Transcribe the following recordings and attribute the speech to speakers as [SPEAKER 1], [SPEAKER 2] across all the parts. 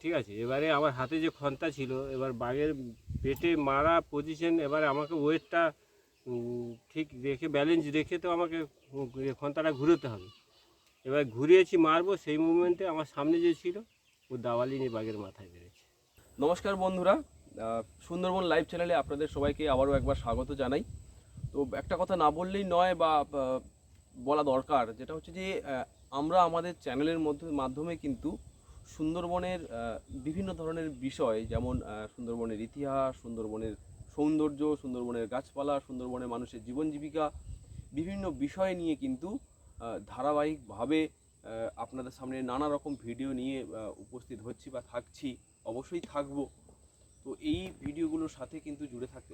[SPEAKER 1] ঠিক আছে, এবারে আমার হাতে যে খন্তা ছিল, এবার বাঘের পেটে মারা পজিশন এবারে আমাকে ওয়েটটা ঠিক রেখে ব্যালেন্স রেখে তো আমাকে খন্তাটা ঘুরোতে হবে। এবার ঘুরিয়েছি, মারবো, সেই মুমেন্টে আমার সামনে যে ছিল, ও দাওয়ালি নিয়ে বাঘের মাথায় বেড়েছে।
[SPEAKER 2] নমস্কার বন্ধুরা সুন্দরবন লাইভ চ্যানেলে আপনাদের সবাইকে আবারও একবার স্বাগত জানাই। তো একটা কথা না বললেই নয় বা বলা দরকার, যেটা হচ্ছে যে আমরা আমাদের চ্যানেলের মধ্যে, মাধ্যমে কিন্তু সুন্দরবনের বিভিন্ন ধরনের বিষয় যেমন সুন্দরবনের ইতিহাস, সুন্দরবনের সৌন্দর্য, সুন্দরবনের গাছপালা, সুন্দরবনের মানুষের জীবন জীবিকা, বিভিন্ন বিষয় নিয়ে কিন্তু ধারাবাহিকভাবে আপনাদের সামনে নানা রকম ভিডিও নিয়ে উপস্থিত হচ্ছি বা থাকছি, অবশ্যই থাকব। তো এই ভিডিওগুলোর সাথে কিন্তু জুড়ে থাকতে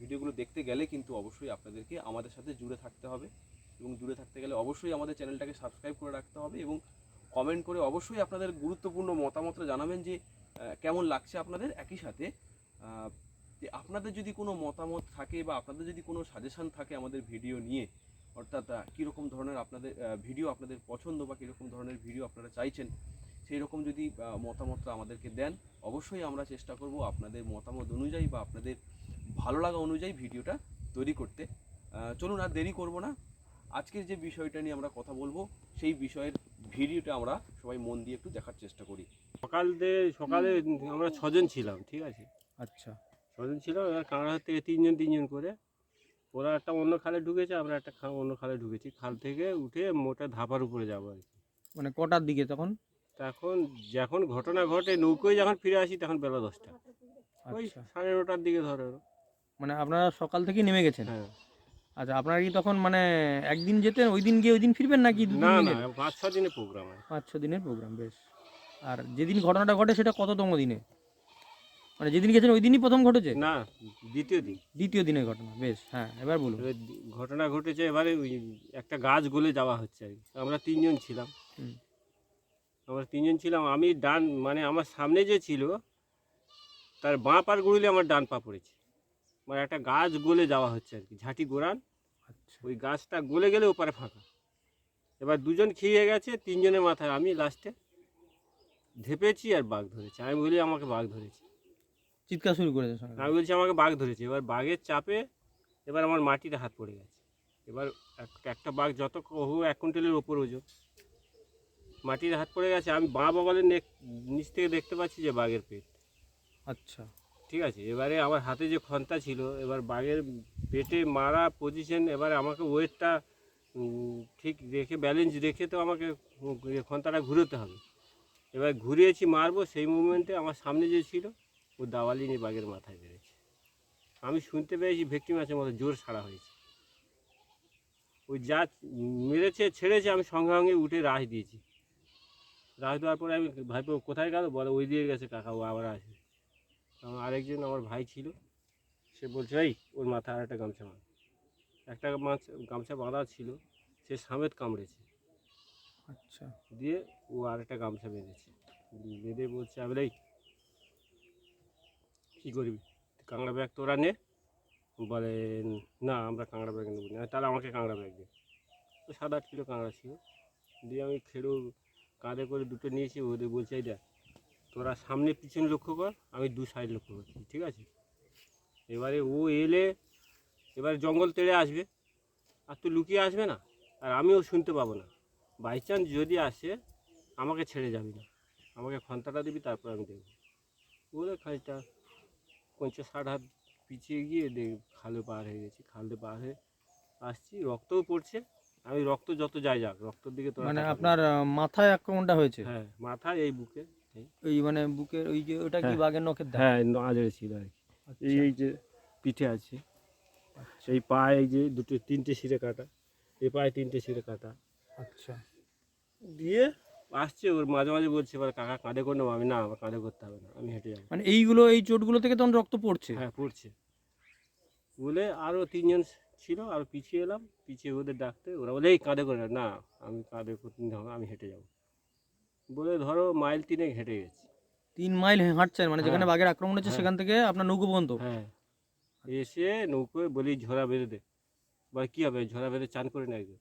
[SPEAKER 2] ভিডিওগুলো দেখতে গেলে কিন্তু অবশ্যই আপনাদেরকে আমাদের সাথে জুড়ে থাকতে হবে এবং জুড়ে থাকতে গেলে অবশ্যই আমাদের চ্যানেলটাকে সাবস্ক্রাইব করে রাখতে হবে এবং কমেন্ট করে অবশ্যই আপনাদের গুরুত্বপূর্ণ মতামতটা জানাবেন যে কেমন লাগছে আপনাদের। একই সাথে আপনাদের যদি কোনো মতামত থাকে বা আপনাদের যদি কোনো সাজেশন থাকে আমাদের ভিডিও নিয়ে, অর্থাৎ কীরকম ধরনের আপনাদের ভিডিও আপনাদের পছন্দ বা কীরকম ধরনের ভিডিও আপনারা চাইছেন সেই রকম যদি মতামতটা আমাদেরকে দেন, অবশ্যই আমরা চেষ্টা করব আপনাদের মতামত অনুযায়ী বা আপনাদের ভালো লাগা অনুযায়ী ভিডিওটা তৈরি করতে। চলুন আর দেরি করব না। আজকের যে বিষয়টা নিয়ে আমরা কথা বলব, সেই বিষয়ের ভিডিওটা আমরা সবাই মন দিয়ে একটু দেখার চেষ্টা করি।
[SPEAKER 1] সকাল সকালে আমরা ছজন ছিলাম ঠিক আছে?
[SPEAKER 2] আচ্ছা।
[SPEAKER 1] ছজন ছিলাম এবার কাঁকড়াহাট থেকে তিনজন তিনজন করে। ওরা একটা অন্য খালে ঢুকেছে আমরা একটা খা- অন্য খালে ঢুকেছি। খাল থেকে উঠে মোটা ধাপার উপরে যাব আর কি।
[SPEAKER 3] মানে কটার দিকে তখন?
[SPEAKER 1] তখন যখন ঘটনা ঘটে নৌকোয় যখন ফিরে আসি তখন বেলা দশটা। ওই
[SPEAKER 3] আচ্ছা।
[SPEAKER 1] সাড়ে নটার দিকে ধরো।
[SPEAKER 3] মানে আপনারা সকাল থেকে নেমে গেছেন?
[SPEAKER 1] হ্যাঁ।
[SPEAKER 3] আচ্ছা আপনারা কি তখন মানে একদিন যেতেন ওই দিন গিয়ে ওই দিন ফিরবেন নাকি
[SPEAKER 1] না না পাঁচ ছ দিনের প্রোগ্রাম
[SPEAKER 3] পাঁচ ছ দিনের প্রোগ্রাম বেশ। আর যেদিন ঘটনাটা ঘটে সেটা কততম দিনে? মানে যেদিন গেছেন ওই দিনই প্রথম ঘটেছে?
[SPEAKER 1] না দ্বিতীয় দিন।
[SPEAKER 3] দ্বিতীয় দিনের ঘটনা বেশ হ্যাঁ এবার বলুন।
[SPEAKER 1] ঘটনা ঘটেছে এবারে ওই একটা গাছ গলে যাওয়া হচ্ছে আর আমরা তিনজন ছিলাম। আমরা তিনজন ছিলাম আমি ডান মানে আমার সামনে যে ছিল তার বাঁ পার গুড়িলে আমার ডান পা পড়েছে। মানে একটা গাছ গলে যাওয়া হচ্ছে আর কি ঝাঁটি গোড়ান
[SPEAKER 3] আচ্ছা।
[SPEAKER 1] ওই গাছটা গলে গেলে ওপারে ফাঁকা। এবার দুজন খেয়ে গেছে তিনজনের মাথায় আমি লাস্টে ধেপেছি আর বাঘ ধরেছি। আমি বলি আমাকে বাঘ ধরেছি।
[SPEAKER 3] চিৎকার শুরু সঙ্গে।
[SPEAKER 1] আমি বলছি আমাকে বাঘ ধরেছে। এবার বাঘের চাপে এবার আমার মাটিতে হাত পড়ে গেছে। এবার এক- একটা বাঘ যত হু এক কুইন্টালের ওপর ওজন। মাটিতে হাত পড়ে গেছে। আমি বাঁ বগলের নেক নিচ থেকে দেখতে পাচ্ছি যে বাঘের পেট।
[SPEAKER 3] আচ্ছা।
[SPEAKER 1] ঠিক আছে, এবারে আমার হাতে যে খন্তা ছিল, এবার বাঘের পেটে মারা পজিশন এবারে আমাকে ওয়েটটা ঠিক রেখে ব্যালেন্স রেখে তো আমাকে খন্তাটা ঘুরোতে হবে। এবার ঘুরিয়েছি মারবো, সেই মুমেন্টে আমার সামনে যে ছিল, ও দাওয়ালি নিয়ে বাঘের মাথায় বেড়েছে। আমি শুনতে পেয়েছি ভেক্টি মাছের মতো জোর ছাড়া হয়েছে। ওই যা মেরেছে, ছেড়েছে, আমি সঙ্গে সঙ্গে উঠে রাশ দিয়েছি। রাশ দেওয়ার পরে আমি ভাইপো, কোথায় গেল? বলে, ওই দিয়ে গেছে কাকা, ও আবার আসবে। আমার আরেকজন আমার ভাই ছিল সে বলছে এই ওর মাথায় আর একটা গামছা বাঁধ। একটা মাছ গামছা বাঁধা ছিল সে সামেত কামড়েছে।
[SPEAKER 3] আচ্ছা।
[SPEAKER 1] দিয়ে ও আর একটা গামছা বেঁধেছে। বেঁধে বলছে আমি এই কী করবি? কাঁকড়া ব্যাগ তোরা নে। বলে না আমরা কাঁকড়া ব্যাগ নেব না। তাহলে আমাকে কাঁকড়া ব্যাগ দে। সাত আট কিলো কাঁকড়া ছিল। দিয়ে আমি খেড়ো কাঁধে করে দুটো নিয়েছি ওদের বলছে এই দেখ তোরা সামনে পিছনে লক্ষ্য কর আমি দু সাইড লক্ষ্য করছি ঠিক আছে? এবারে ও এলে এবারে জঙ্গল তেড়ে আসবে আর তো লুকিয়ে আসবে না আর আমিও শুনতে পাবো না। বাই চান্স যদি আসে আমাকে ছেড়ে যাবি না। আমাকে খন্তাটা দিবি তারপর আমি দেখব। বলে খানিকটা পঞ্চাশ ষাট হাত পিছিয়ে গিয়ে দেখ খালে পার হয়ে গেছি খালে পার হয়ে আসছি রক্তও পড়ছে। আমি রক্ত যত যাই যাক রক্তর দিকে তো
[SPEAKER 3] মানে আপনার মাথায় আক্রমণটা হয়েছে?
[SPEAKER 1] হ্যাঁ মাথায় এই বুকে। এই।
[SPEAKER 3] ওই মানে বুকের ওই যে ওটা কি
[SPEAKER 1] হ্যাঁ।
[SPEAKER 3] বাঘের নখের দাগ?
[SPEAKER 1] হ্যাঁ আজরে ছিল আর কি।
[SPEAKER 3] আচ্ছা।
[SPEAKER 1] এই এই যে পিঠে আছে। সেই পায়ে এই যে দুটো তিনটে শিরে কাটা। এই পায়ে তিনটে শিরে কাটা।
[SPEAKER 3] আচ্ছা।
[SPEAKER 1] দিয়ে আসছে ওর মাঝে মাঝে বলছে এবার কাকা কাঁধে করে নেব আমি না আমার কাঁধে করতে হবে না আমি হেঁটে যাব।
[SPEAKER 3] মানে এইগুলো এই চোটগুলো থেকে তখন রক্ত পড়ছে?
[SPEAKER 1] হ্যাঁ পড়ছে। বলে আরও তিনজন ছিল আর পিছিয়ে এলাম। পিছিয়ে ওদের ডাকতে ওরা বলে এই কাঁধে করে না আমি কাঁধে করতে হবে আমি হেঁটে যাব। বলে ধরো মাইল তিনে হেঁটে গেছি।
[SPEAKER 3] তিন মাইল হাঁটছেন মানে যেখানে
[SPEAKER 1] হ্যাঁ।
[SPEAKER 3] বাঘের আক্রমণ হচ্ছে
[SPEAKER 1] হ্যাঁ।
[SPEAKER 3] সেখান থেকে আপনার নৌকো পর্যন্ত?
[SPEAKER 1] হ্যাঁ। এসে নৌকোয় বলি ঝরা বেঁধে দে। বা কী হবে? ঝরা বেঁধে চান করে না একজন।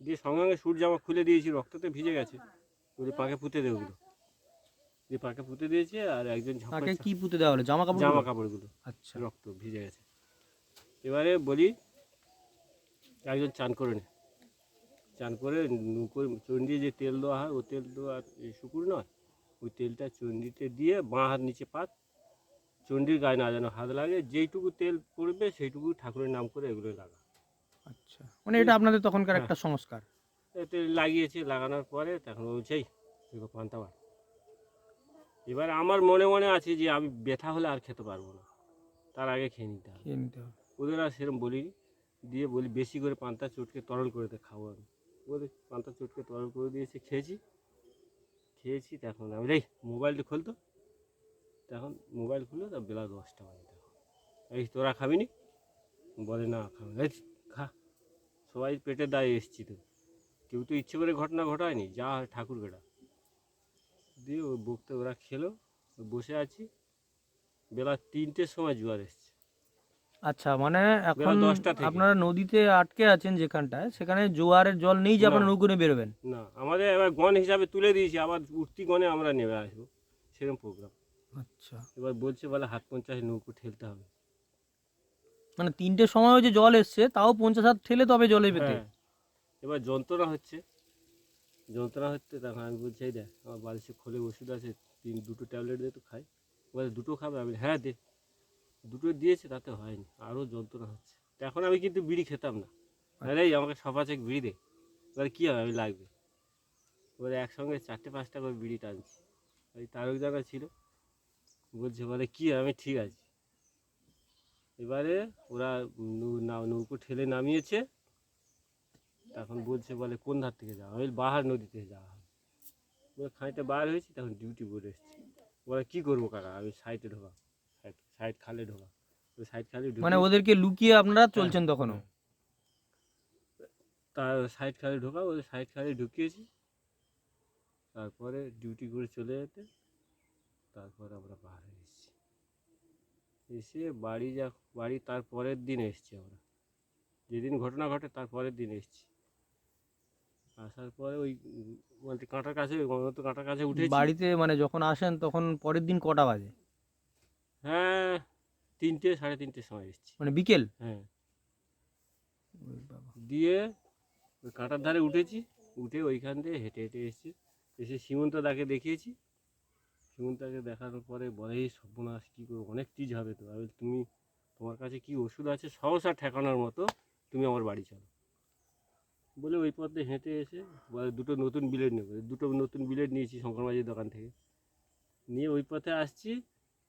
[SPEAKER 1] দিয়ে সঙ্গে সঙ্গে সুট জামা খুলে দিয়েছি রক্ততে ভিজে গেছে। বলি পাকে পুঁতে দে ওগুলো। দিয়ে পাকে পুঁতে দিয়েছে আর একজন
[SPEAKER 3] তাকে কি পুঁতে দেওয়া হলো? জামা কাপড়
[SPEAKER 1] জামা কাপড়গুলো।
[SPEAKER 3] আচ্ছা।
[SPEAKER 1] রক্ত ভিজে গেছে। এবারে বলি একজন চান করে নে। চান করে নৌকোর চন্ডি যে তেল দেওয়া হয় ও তেল দেওয়া শুকুর নয়। ওই তেলটা চন্ডিতে দিয়ে বাঁ হাত নিচে পাত। চন্ডির গায়ে না যেন হাত লাগে যেইটুকু তেল পড়বে সেইটুকু ঠাকুরের নাম করে এগুলো লাগা।
[SPEAKER 3] আচ্ছা মানে এটা আপনাদের তখনকার
[SPEAKER 1] হ্যাঁ।
[SPEAKER 3] একটা সংস্কার।
[SPEAKER 1] এতে লাগিয়েছে লাগানোর পরে তখন বলছেই পান্তা বার এবার আমার মনে মনে আছে যে আমি ব্যথা হলে আর খেতে পারব না। তার আগে খেয়ে নিতে হবে। ওদের আর সেরকম বলিনি। দিয়ে বলি বেশি করে পান্তা চটকে তরল করে খাব আমি। বলে পান্তা চটকে তরল করে দিয়েছে, খেয়েছি। খেয়েছি তখন আমি রে মোবাইলটা খুলতো তখন মোবাইল খুললো তা বেলা দশটা বাজে তখন এই, তোরা খাবি নি? বলে, না, খাবি। এই, খা। সবাই পেটের দায়ে এসছি তো। কেউ তো ইচ্ছে করে ঘটনা ঘটায়নি। যা হয় ঠাকুর বেটা দিয়ে বকতে ওরা খেলো। বসে আছি। বেলা তিনটের সময় জোয়ার এসছে।
[SPEAKER 3] আচ্ছা মানে এখন
[SPEAKER 1] থেকে।
[SPEAKER 3] আপনারা নদীতে আটকে আছেন যেখানটায় সেখানে জোয়ারের জল নেই যে আপনারা। নৌকো নিয়ে বেরোবেন?
[SPEAKER 1] না আমাদের এবার গণ হিসাবে তুলে দিয়েছি আবার উঠতি গণে আমরা নেমে আসব সেরকম প্রোগ্রাম
[SPEAKER 3] আচ্ছা।
[SPEAKER 1] এবার বলছে বলে হাত পঞ্চাশ নৌকো ঠেলতে হবে।
[SPEAKER 3] মানে তিনটে সময় যে জল এসছে তাও পঞ্চাশ হাত ঠেলে তবে জলে পেতে।
[SPEAKER 1] হ্যাঁ এবার যন্ত্রণা হচ্ছে। যন্ত্রণা হচ্ছে তখন আমি বলছি এই দেখ আমার বাড়িতে খোলে ওষুধ আছে তিন দুটো ট্যাবলেট দিয়ে তো খাই। বলে দুটো খাবে? আমি হ্যাঁ দে। দুটো দিয়েছে তাতে হয়নি আরও যন্ত্রণা হচ্ছে। এখন আমি কিন্তু বিড়ি খেতাম না। আরে আমাকে সফা চেক বিড়ি দে। এবার কী হবে আমি লাগবে। এবারে একসঙ্গে চারটে পাঁচটা করে বিড়ি টানছি। ওই তারক জায়গা ছিল। বলছে বলে কী আমি ঠিক আছি। এবারে ওরা নৌকো ঠেলে নামিয়েছে। তখন বলছে বলে কোন ধার থেকে যাওয়া? আমি বাহার নদীতে যাওয়া হবে। বলে খানিকটা বার হয়েছি তখন ডিউটি বোর্ড এসছে। বলে কী করব কাকা? আমি সাইডে ঢোকা সাইড খালে ঢোকা। সাইড খালে
[SPEAKER 3] মানে ওদেরকে লুকিয়ে আপনারা চলছেন তখনও?
[SPEAKER 1] তার সাইড খালে ঢোকা ওই সাইড খালে ঢুকিয়েছি। তারপরে ডিউটি করে চলে যেতে তারপরে আমরা বার হয়ে এসেছি। এসে বাড়ি যা বাড়ি তার পরের দিন এসেছি আমরা। যেদিন ঘটনা ঘটে তার পরের দিন এসেছি। আসার পরে ওই বলতে কাঁটার কাছে কাঁটার কাছে উঠে
[SPEAKER 3] বাড়িতে মানে যখন আসেন তখন পরের দিন কটা বাজে?
[SPEAKER 1] হ্যাঁ তিনটে সাড়ে তিনটের সময় এসেছি।
[SPEAKER 3] মানে বিকেল?
[SPEAKER 1] হ্যাঁ। দিয়ে ওই কাঁটার ধারে উঠেছি উঠে ওইখান দিয়ে হেঁটে হেঁটে এসেছি। এসে সীমন্ত দাকে দেখিয়েছি। সীমন্তকে দেখানোর পরে বলে এই সর্বনাশ কী করব? অনেক টিজ হবে তো। আমি তুমি তোমার কাছে কি ওষুধ আছে? সহসা ঠেকানোর মতো তুমি আমার বাড়ি চলো। বলে ওই পথে হেঁটে এসে বলে দুটো নতুন বিলেট নেব। দুটো নতুন বিলেট নিয়েছি শঙ্কর মাঝির দোকান থেকে। নিয়ে ওই পথে আসছি।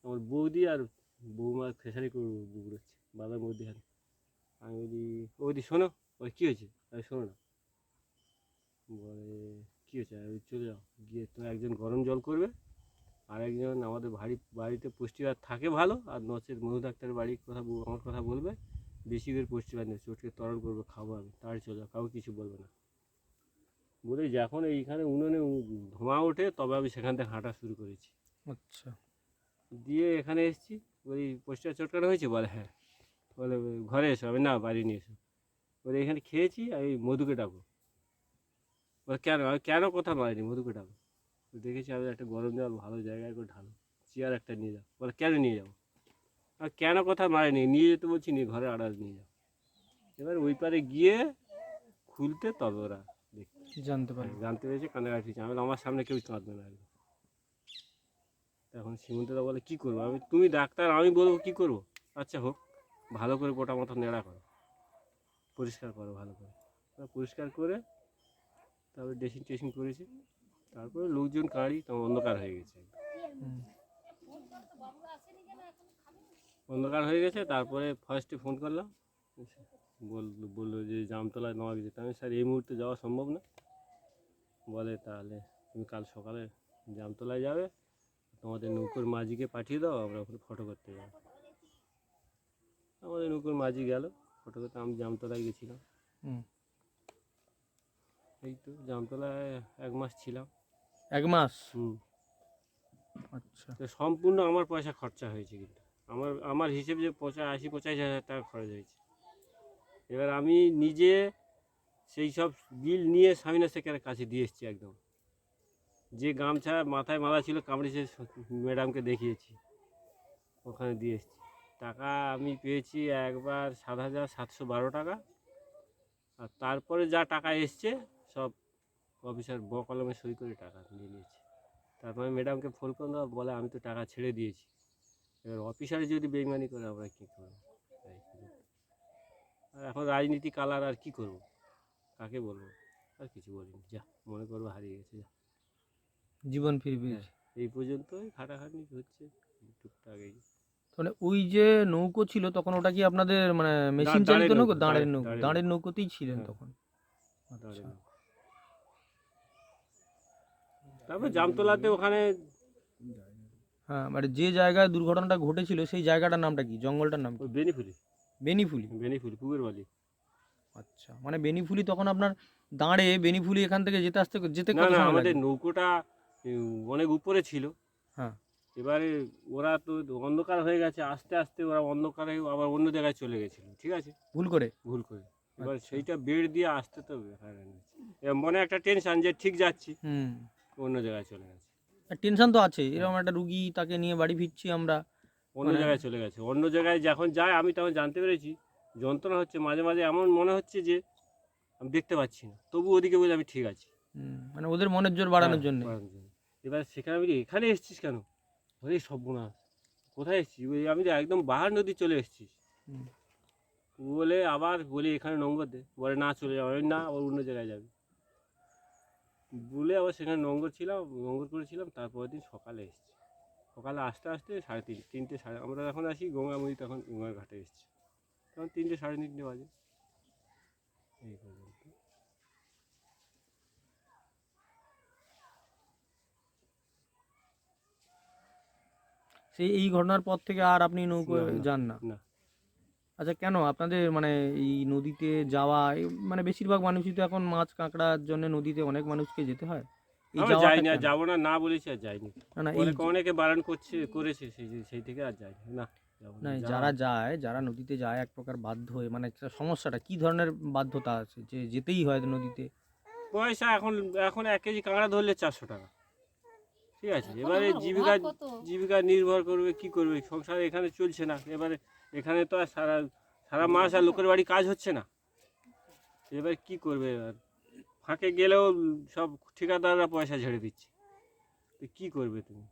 [SPEAKER 1] আমার বৌদি আর বৌমা খেসারি করে বুড়োচ্ছে বাবার মধ্যেখানে আমি বলি, বৌদি, শোনো। ওই কী হয়েছে? আমি শোনো না। বলে, কী হয়েছে? আমি চলে যাও। গিয়ে তো একজন গরম জল করবে, আর একজন আমাদের বাড়ি, বাড়িতে পুষ্টিবার থাকে ভালো, আর নচেত মধু ডাক্তারের বাড়ির কথা আমার কথা বলবে। বেশি করে পুষ্টিবার নেই চটকে তরল করবে খাব আমি। তার চলে যাও, কাউকে কিছু বলবে না। বলে, যখন এইখানে উনুনে ধোঁয়া ওঠে, তবে আমি সেখান থেকে হাঁটা শুরু করেছি।
[SPEAKER 3] আচ্ছা।
[SPEAKER 1] দিয়ে এখানে এসেছি। বলি পোস্টার চটকানো হয়েছে? বলে হ্যাঁ। বলে ঘরে এসো আমি না বাড়ি নিয়ে এসো। বলে এখানে খেয়েছি আমি মধুকে ডাকো। বলে কেন? আমি কেন কথা মারিনি মধুকে ডাকো। দেখেছি আমি একটা গরম জল ভালো জায়গায় করে ঢালো। চেয়ার একটা নিয়ে যাও। বলে কেন নিয়ে যাব? আর কেন কথা মারিনি? নিয়ে যেতে বলছি নিয়ে ঘরে আড়াল নিয়ে যাও। এবার ওই পারে গিয়ে খুলতে তবে ওরা দেখতে
[SPEAKER 3] জানতে পারি
[SPEAKER 1] জানতে পেরেছে কান্নাকাটি আমি আমার সামনে কেউ কাঁদবে না তখন সীমন্তদা বলে, কী করব? আমি, তুমি ডাক্তার, আমি বলব কী করব? আচ্ছা হোক, ভালো করে গোটা মতো নেড়া করো, পরিষ্কার করো, ভালো করে। পরিষ্কার করে তারপরে ড্রেসিং টেসিং করেছি। তারপরে লোকজন কাঁড়ি তখন অন্ধকার হয়ে গেছে। অন্ধকার হয়ে গেছে, তারপরে ফার্স্টে ফোন করলাম। বল, বলল যে, জামতলায় নেওয়া গেছে আমি, স্যার, এই মুহূর্তে যাওয়া সম্ভব না। বলে, তাহলে তুমি কাল সকালে জামতলায় যাবে। তোমাদের নৌকোর মাঝিকে পাঠিয়ে দাও আমরা ওখানে ফটো করতে যাব। আমাদের নৌকোর মাঝি গেল ফটো করতে আমি জামতলায় গেছিলাম।
[SPEAKER 3] হুম।
[SPEAKER 1] এই তো জামতলায় এক মাস ছিলাম।
[SPEAKER 3] এক মাস?
[SPEAKER 1] হুম।
[SPEAKER 3] আচ্ছা।
[SPEAKER 1] তো সম্পূর্ণ আমার পয়সা খরচা হয়েছে কিন্তু। আমার আমার হিসেবে যে পঁচা আশি পঁচাশি হাজার টাকা খরচ হয়েছে। এবার আমি নিজে সেই সব বিল নিয়ে স্বামীনা শেখের কাছে দিয়ে এসেছি একদম। যে গামছা মাথায় মালা ছিল কামড়েছে ম্যাডামকে দেখিয়েছি। ওখানে দিয়ে এসেছি। টাকা আমি পেয়েছি একবার সাত হাজার সাতশো বারো টাকা। আর তারপরে যা টাকা এসছে, সব অফিসার ব কলমে সই করে টাকা নিয়ে নিয়েছে। তারপরে ম্যাডামকে ফোন করলাম বলে আমি তো টাকা ছেড়ে দিয়েছি। এবার অফিসারে যদি বেইমানি করে, আমরা কী করব? আর এখন রাজনীতি কালার আর কি করব? কাকে বলব? আর কিছু বলিনি। যা, মনে করব হারিয়ে গেছে, যা।
[SPEAKER 3] জীবন ফিরে পেয়েছে
[SPEAKER 1] এই পর্যন্তই খাটাখাটনি হচ্ছে টুকটাক এই।
[SPEAKER 3] মানে ওই যে নৌকো ছিল তখন ওটা কি আপনাদের মানে মেশিন চালিত নৌকো দাঁড়ের নৌকো।
[SPEAKER 1] দাঁড়ের
[SPEAKER 3] নৌকোতেই ছিলেন
[SPEAKER 1] হ্যাঁ।
[SPEAKER 3] তখন। আচ্ছা।
[SPEAKER 1] তারপর জামতলাতে ওখানে
[SPEAKER 3] হ্যাঁ মানে যে জায়গায় দুর্ঘটনাটা ঘটেছিল সেই জায়গাটার নামটা কি? জঙ্গলটার নাম
[SPEAKER 1] বেনিফুলি।
[SPEAKER 3] বেনিফুলি?
[SPEAKER 1] বেনিফুলি পুকুর বালি।
[SPEAKER 3] আচ্ছা মানে বেনিফুলি তখন আপনার দাঁড়ে বেনিফুলি এখান থেকে যেতে আসতে যেতে
[SPEAKER 1] আমাদের? নৌকোটা অনেক উপরে ছিল।
[SPEAKER 3] হ্যাঁ।
[SPEAKER 1] এবারে ওরা তো অন্ধকার হয়ে গেছে আস্তে আস্তে ওরা অন্ধকারে আবার অন্য জায়গায় চলে গেছিল ঠিক আছে?
[SPEAKER 3] ভুল করে?
[SPEAKER 1] ভুল করে। এবার
[SPEAKER 3] আচ্ছা।
[SPEAKER 1] সেইটা বেড দিয়ে আসতে তো মনে একটা টেনশন যে ঠিক যাচ্ছি অন্য জায়গায় চলে গেছে।
[SPEAKER 3] টেনশন তো আছে এরকম একটা রুগী তাকে নিয়ে বাড়ি ফিরছি আমরা
[SPEAKER 1] অন্য
[SPEAKER 3] মানে-
[SPEAKER 1] জায়গায় চলে গেছে। অন্য জায়গায় যখন যায় আমি তখন জানতে পেরেছি যন্ত্রণা হচ্ছে মাঝে মাঝে এমন মনে হচ্ছে যে আমি দেখতে পাচ্ছি না। তবু ওদিকে বলে আমি ঠিক আছি।
[SPEAKER 3] মানে ওদের মনের জোর বাড়ানোর
[SPEAKER 1] হ্যাঁ, বাড়ানোর জন্য। এবার সেখানে আমি এখানে এসছিস কেন? ওরে সর্বনাশ। কোথায় এসছিস? ওই আমি তো একদম বাহার নদী চলে এসছিস। বলে আবার বলি এখানে নম্বর দে। বলে না চলে যাবে। না আবার অন্য জায়গায় যাবে। বলে আবার সেখানে নম্বর ছিলাম নম্বর করেছিলাম তারপরের দিন সকালে এসছি। সকালে আসতে আসতে সাড়ে তিন তিনটে সাড়ে আমরা যখন আসি গঙ্গাময়ী তখন গঙ্গার ঘাটে এসছি। তখন তিনটে সাড়ে তিনটে বাজে। এই পর্যন্ত
[SPEAKER 3] সেই এই ঘটনার পর থেকে আর আপনি নৌকো যান না?
[SPEAKER 1] না।
[SPEAKER 3] আচ্ছা কেন? আপনাদের মানে এই নদীতে যাওয়া মানে বেশিরভাগ মানুষই তো এখন মাছ কাঁকড়ার জন্য নদীতে অনেক মানুষকে যেতে হয়।
[SPEAKER 1] আমরা যাব না না বলেছি আর যাইনি।
[SPEAKER 3] না
[SPEAKER 1] অনেকে বারণ করছে করেছে সেই সেই থেকে আর যাইনি। না
[SPEAKER 3] না যারা যায় যারা নদীতে যায় এক প্রকার বাধ্য হয়ে মানে সমস্যাটা কি ধরনের বাধ্যতা আছে? যে যেতেই হয় নদীতে?
[SPEAKER 1] পয়সা এখন এখন এক কেজি কাঁকড়া ধরলে চারশো টাকা। ঠিক আছে এবারে জীবিকা জীবিকা নির্ভর করবে কি করবে? সংসার এখানে চলছে না এবারে এখানে তো আর সারা সারা মাস আর লোকের বাড়ি কাজ হচ্ছে না। এবার কি করবে এবার? ফাঁকে গেলেও সব ঠিকাদাররা পয়সা ঝেড়ে দিচ্ছে। তো কি করবে তুমি?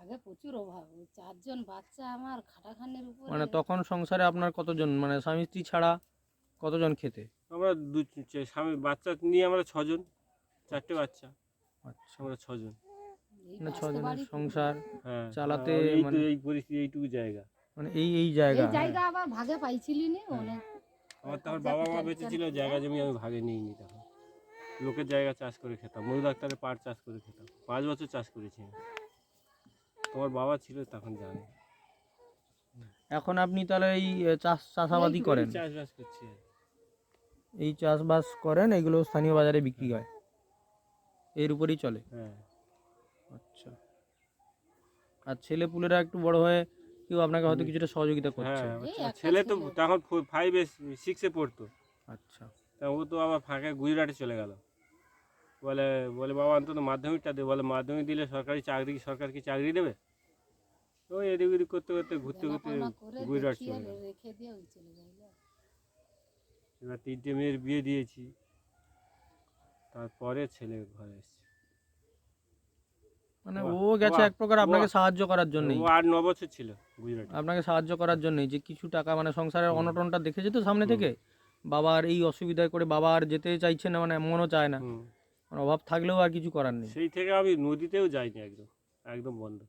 [SPEAKER 4] আগে প্রচুর অভাব চারজন বাচ্চা আমার খাটাখানের উপরে।
[SPEAKER 3] মানে তখন সংসারে আপনার কতজন? মানে স্বামী স্ত্রী ছাড়া কতজন খেতে?
[SPEAKER 1] আমরা দু স্বামী বাচ্চা নিয়ে আমরা ছজন চারটে বাচ্চা।
[SPEAKER 3] আচ্ছা।
[SPEAKER 1] আমরা ছজন।
[SPEAKER 3] ছজনের সংসার
[SPEAKER 1] হ্যাঁ।
[SPEAKER 3] চালাতে
[SPEAKER 1] তো
[SPEAKER 3] মানে-
[SPEAKER 1] এই পরিস্থিতি এইটুকু জায়গা।
[SPEAKER 3] মানে এই এই
[SPEAKER 4] এই
[SPEAKER 3] জায়গা
[SPEAKER 4] জায়গা আবার ভাগে পাইছিলি নি? অনেক
[SPEAKER 1] আমার
[SPEAKER 4] কবজা
[SPEAKER 1] বাবা মা বেঁচে ছিল জায়গা জমি আমি ভাগে নিইনি তখন। লোকের জায়গা চাষ করে খেতাম মরু ডাক্তারের পাট চাষ করে খেতাম। পাঁচ বছর চাষ করেছি তোমার বাবা ছিল তখন জানে।
[SPEAKER 3] এখন আপনি তাহলে এই চাষ চাষাবাদি করেন?
[SPEAKER 1] চাষবাস করছি
[SPEAKER 3] এই চাষবাস করেন এগুলো স্থানীয় বাজারে বিক্রি হয়। এর উপরেই চলে?
[SPEAKER 1] হ্যাঁ।
[SPEAKER 3] আর ছেলে পুলেরা একটু বড় হয়ে কেউ আপনাকে হয়তো কিছুটা সহযোগিতা করছে।
[SPEAKER 1] হ্যাঁ আচ্ছা, ছেলে তো। তখন ফাইভে সিক্সে পড়তো।
[SPEAKER 3] আচ্ছা।
[SPEAKER 1] তা ও তো আবার ফাঁকে গুজরাটে চলে গেল। বলে বলে বাবা অন্তত মাধ্যমিকটা দে। বলে মাধ্যমিক দিলে সরকারি চাকরি সরকার কি চাকরি দেবে? ওই এদিক ওদিক করতে করতে ঘুরতে ঘুরতে গুজরাট চলে গেল। এবার তিনটে মেয়ের বিয়ে দিয়েছি। তারপরে ছেলে ঘরে এসছে।
[SPEAKER 3] মানে ও গেছে এক প্রকার আপনাকে। সাহায্য করার জন্যই।
[SPEAKER 1] ও আট ন বছর ছিল গুজরাটে
[SPEAKER 3] আপনাকে সাহায্য করার জন্যই যে কিছু টাকা মানে সংসারের অনটনটা দেখেছে তো সামনে থেকে? বাবার এই অসুবিধায় করে বাবা আর যেতে চাইছে না মানে মনও চায় না। মানে অভাব থাকলেও আর কিছু করার নেই।
[SPEAKER 1] সেই থেকে আমি নদীতেও যাইনি একদম একদম বন্ধ।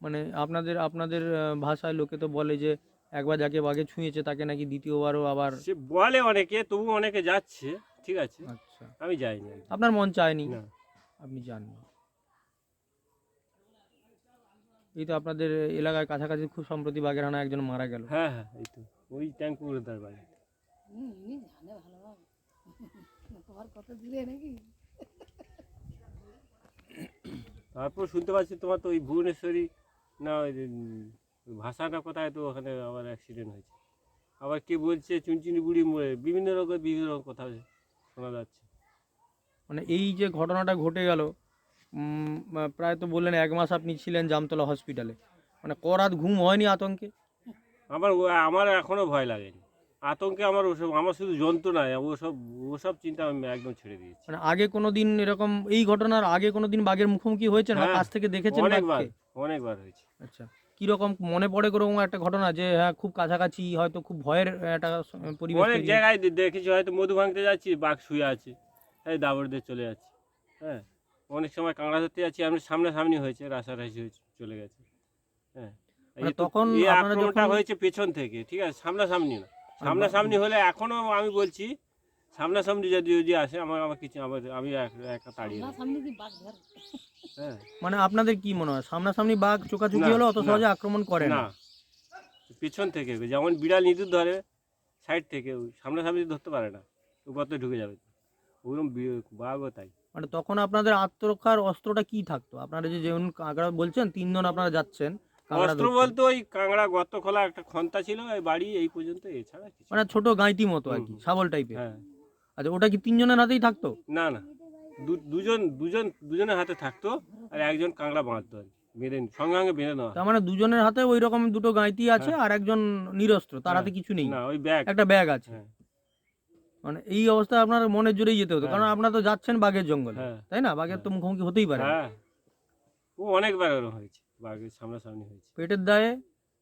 [SPEAKER 3] মানে আপনাদের আপনাদের ভাষায় লোকে তো বলে যে একবার যাকে বাঘে ছুঁয়েছে তাকে নাকি দ্বিতীয়বারও আবার
[SPEAKER 1] সে বলে অনেকে তবু অনেকে যাচ্ছে ঠিক আছে?
[SPEAKER 3] আচ্ছা।
[SPEAKER 1] আমি যাইনি।
[SPEAKER 3] আপনার মন চায়নি?
[SPEAKER 1] না।
[SPEAKER 3] আপনি জাননি এই তো আপনাদের এলাকার কাছাকাছি খুব সম্প্রতি বাঘের হানা একজন মারা গেল।
[SPEAKER 1] হ্যাঁ হ্যাঁ এই তো। ওই ট্যাঙ্কুর তার বাড়ি। তারপর শুনতে পাচ্ছি তোমার তো ওই ভুবনেশ্বরী না ওই যে, উম, ওই ভাষা না কোথায় তো ওখানে আবার অ্যাক্সিডেন্ট হয়েছে। আবার কে বলছে চুনচুনি বুড়ি মরে বিভিন্ন রকম বিভিন্ন রকম কথা শোনা যাচ্ছে।
[SPEAKER 3] মানে এই যে ঘটনাটা ঘটে গেল প্রায় তো বললেন এক মাস আপনি ছিলেন জামতলা হসপিটালে। মানে করাত ঘুম হয়নি আতঙ্কে?
[SPEAKER 1] আমার আমার এখনও ভয় লাগেনি। আতঙ্কে আমার ওসব আমার শুধু যন্ত্রণায় ওসব ওসব চিন্তা আমি একদম ছেড়ে দিয়েছি।
[SPEAKER 3] মানে আগে কোনো দিন এরকম এই ঘটনার আগে কোনো দিন বাঘের মুখোমুখি হয়েছে বা
[SPEAKER 1] হ্যাঁ,
[SPEAKER 3] কাছ থেকে দেখেছেন
[SPEAKER 1] অনেকবার অনেকবার হয়েছে।
[SPEAKER 3] আচ্ছা কীরকম মনে পড়ে কোরকম একটা ঘটনা যে হ্যাঁ খুব কাছাকাছি হয়তো খুব ভয়ের একটা পরিবেশ
[SPEAKER 1] অনেক জায়গায় দেখেছি হয়তো মধু ভাঙতে যাচ্ছি বাঘ শুয়ে আছে। এই দাবড় দিয়ে চলে যাচ্ছে হ্যাঁ। অনেক সময় কাঁকড়া ধরতে যাচ্ছি আমি সামনাসামনি হয়েছে রাসারাসি হয়েছে চলে গেছে হ্যাঁ।
[SPEAKER 3] মানে তখন
[SPEAKER 1] এই আক্রমণটা হয়েছে পেছন থেকে ঠিক আছে সামনাসামনি না। সামনাসামনি হলে এখনও আমি বলছি সামনাসামনি যদি যদি আসে আমার আমার কিছু আমার আমি এক- একা তাড়িয়ে হ্যাঁ।
[SPEAKER 3] মানে আপনাদের কি মনে হয় সামনাসামনি বাঘ চোকাচুকি
[SPEAKER 1] না,
[SPEAKER 3] হলে অত সহজে আক্রমণ করে না?
[SPEAKER 1] পিছন থেকে যেমন বিড়াল ইঁদুর ধরে সাইড থেকে ওই সামনাসামনি ধরতে পারে না উপরতে ঢুকে যাবে। ওরকম বাঘও তাই।
[SPEAKER 3] মানে তখন আপনাদের আত্মরক্ষার অস্ত্রটা কি থাকতো? আপনারা যে যেমন কাঁকড়া বলছেন তিনজন আপনারা যাচ্ছেন
[SPEAKER 1] অস্ত্র বলতে ওই কাঁকড়া গর্ত খোলা একটা খন্তা ছিল এই বাড়ি এই পর্যন্ত এছাড়া
[SPEAKER 3] মানে ছোট গাঁইতি মতো আর কি শাবল টাইপের।
[SPEAKER 1] হ্যাঁ।
[SPEAKER 3] আচ্ছা ওটা কি তিনজনের হাতেই থাকতো?
[SPEAKER 1] না না। দুজন দুজন দুজনের হাতে থাকতো আর একজন কাঁকড়া বাঁধতো আর। বেঁধে সঙ্গে সঙ্গে বেঁধে নেওয়া।
[SPEAKER 3] তার মানে দুজনের হাতে ওই রকম দুটো গাঁইতি আছে আর একজন নিরস্ত্র তার হাতে
[SPEAKER 1] হ্যাঁ।
[SPEAKER 3] কিছু নেই।
[SPEAKER 1] না ওই ব্যাগ।
[SPEAKER 3] একটা ব্যাগ আছে।
[SPEAKER 1] হ্যাঁ।
[SPEAKER 3] মানে এই অবস্থা আপনার মনের জোরেই যেতে হতো।
[SPEAKER 1] হ্যাঁ।
[SPEAKER 3] কারণ আপনারা তো যাচ্ছেন বাঘের জঙ্গলে
[SPEAKER 1] হ্যাঁ।
[SPEAKER 3] তাই না? বাঘের তো মুখোমুখি হতেই পারে।
[SPEAKER 1] হ্যাঁ। ও অনেকবার ওরকম হয়েছে বাঘের সামনাসামনি হয়েছে।
[SPEAKER 3] পেটের দায়ে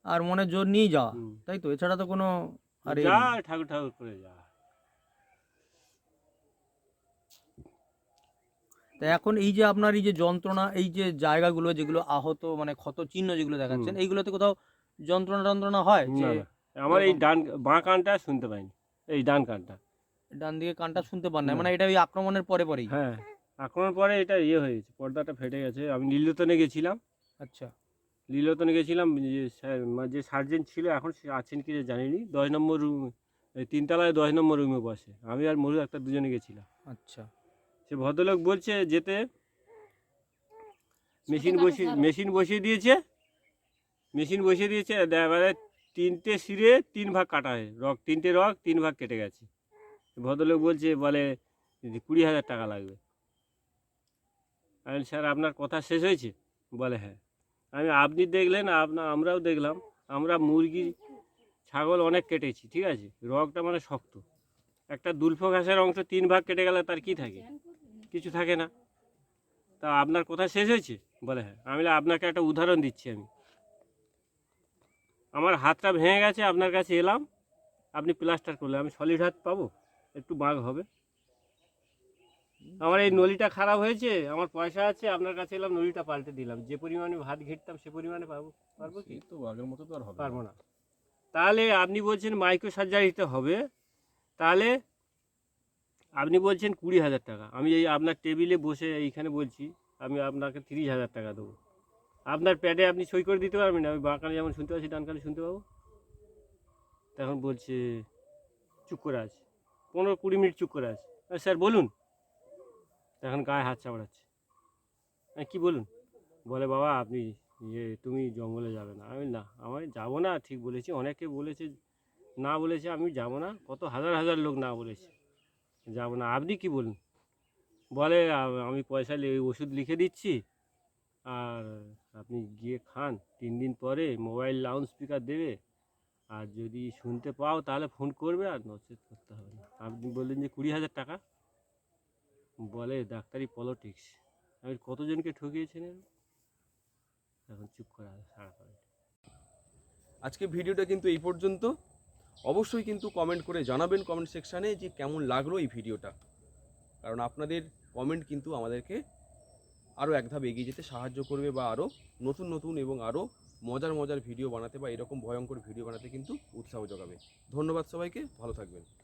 [SPEAKER 3] আর মনের জোর নিয়েই যাওয়া তাই তো? এছাড়া তো কোনো আর
[SPEAKER 1] যা ঠাকুর ঠাকুর করে যা।
[SPEAKER 3] তা এখন এই যে আপনার এই যে যন্ত্রণা এই যে জায়গাগুলো যেগুলো আহত মানে ক্ষত চিহ্ন যেগুলো দেখাচ্ছেন এইগুলোতে কোথাও যন্ত্রণা যন্ত্রণা হয়।
[SPEAKER 1] আমার এই ডান বাঁ কানটা শুনতে পাইনি। এই ডান কানটা।
[SPEAKER 3] ডান দিকে কানটা শুনতে পান না। মানে এটা ওই আক্রমণের পরে পরেই?
[SPEAKER 1] হ্যাঁ আক্রমণের পরে এটা ইয়ে হয়েছে পর্দাটা ফেটে গেছে। আমি নীলতনে গেছিলাম।
[SPEAKER 3] আচ্ছা।
[SPEAKER 1] লীলতনে গেছিলাম যে স্যার- মানে যে সার্জেন্ট ছিল এখন সে আছেন কি জানিনি। দশ নম্বর রুম তিনতলায় দশ নম্বর রুমে বসে। আমি আর মরু একটা দুজনে গেছিলাম।
[SPEAKER 3] আচ্ছা।
[SPEAKER 1] সে ভদ্রলোক বলছে যেতে মেশিন বসিয়ে মেশিন বসিয়ে দিয়েছে। মেশিন বসিয়ে দিয়েছে এবারে তিনটে সিরে তিন ভাগ কাটা হয় রক তিনটে রক তিন ভাগ কেটে গেছে। ভদ্রলোক বলছে, বলে কুড়ি হাজার টাকা লাগবে। আমি স্যার, আপনার কথা শেষ হয়েছে? বলে হ্যাঁ। আমি, আপনি দেখলেন আপনার আমরাও দেখলাম। আমরা মুরগি, ছাগল অনেক কেটেছি, ঠিক আছে? রগটা মানে শক্ত। একটা দুলফো ঘাসের অংশ তিন ভাগ কেটে গেলে তার কি থাকে? কিছু থাকে না। তা আপনার কথা শেষ হয়েছে? বলে হ্যাঁ। আমি আপনাকে একটা উদাহরণ দিচ্ছি আমি। আমার হাতটা ভেঙে গেছে, আপনার কাছে এলাম। আপনি প্লাস্টার করলে আমি সলিড হাত পাবো? একটু বাঘ হবে। আমার এই নলিটা খারাপ হয়েছে আমার পয়সা আছে আপনার কাছে এলাম নলিটা পাল্টে দিলাম। যে পরিমাণে ভাত ঘিরতাম সে পরিমাণে পাবো পারব কি?
[SPEAKER 2] তো আগের মতো তো আর হবে
[SPEAKER 1] পারব না। তাহলে আপনি বলছেন মাইক্রো সার্জারিতে হবে তাহলে আপনি বলছেন কুড়ি হাজার টাকা। আমি এই আপনার টেবিলে বসে এইখানে বলছি আমি আপনাকে তিরিশ হাজার টাকা দেবো। আপনার প্যাডে আপনি সই করে দিতে পারবেন? আমি বাঁ কানে যেমন শুনতে পাচ্ছি ডান কানে শুনতে পাবো? তখন বলছে চুপ করে আছে। পনেরো কুড়ি মিনিট চুপ করে আছে। স্যার, বলুন। এখন গায়ে হাত চাপড়াচ্ছে। কী বলুন? বলে, বাবা, আপনি ইয়ে তুমি জঙ্গলে যাবে না। আমি না, আমি যাব না, ঠিক বলেছি। অনেকে বলেছে, না বলেছে, আমি যাব না। কত হাজার হাজার লোক না বলেছে, যাব না। আপনি কি বলুন? বলে আমি পয়সা ওষুধ লিখে দিচ্ছি। আর আপনি গিয়ে খান। তিন দিন পরে মোবাইল লাউড স্পিকার দেবে। আর যদি শুনতে পাও, তাহলে ফোন করবে আর নচেত করতে হবে না। আপনি বললেন যে কুড়ি হাজার টাকা। বলে ডাক্তারি পলিটিক্স আমি কতজনকে ঠকিয়েছেন এখন চুপ করা সারা করে
[SPEAKER 2] আজকে ভিডিওটা কিন্তু এই পর্যন্ত। অবশ্যই কিন্তু কমেন্ট করে জানাবেন কমেন্ট সেকশানে যে কেমন লাগল এই ভিডিওটা। কারণ আপনাদের কমেন্ট কিন্তু আমাদেরকে আরও এক ধাপ এগিয়ে যেতে সাহায্য করবে বা আরও নতুন নতুন এবং আরও মজার মজার ভিডিও বানাতে বা এরকম ভয়ঙ্কর ভিডিও বানাতে কিন্তু উৎসাহ যোগাবে ধন্যবাদ সবাইকে, ভালো থাকবেন।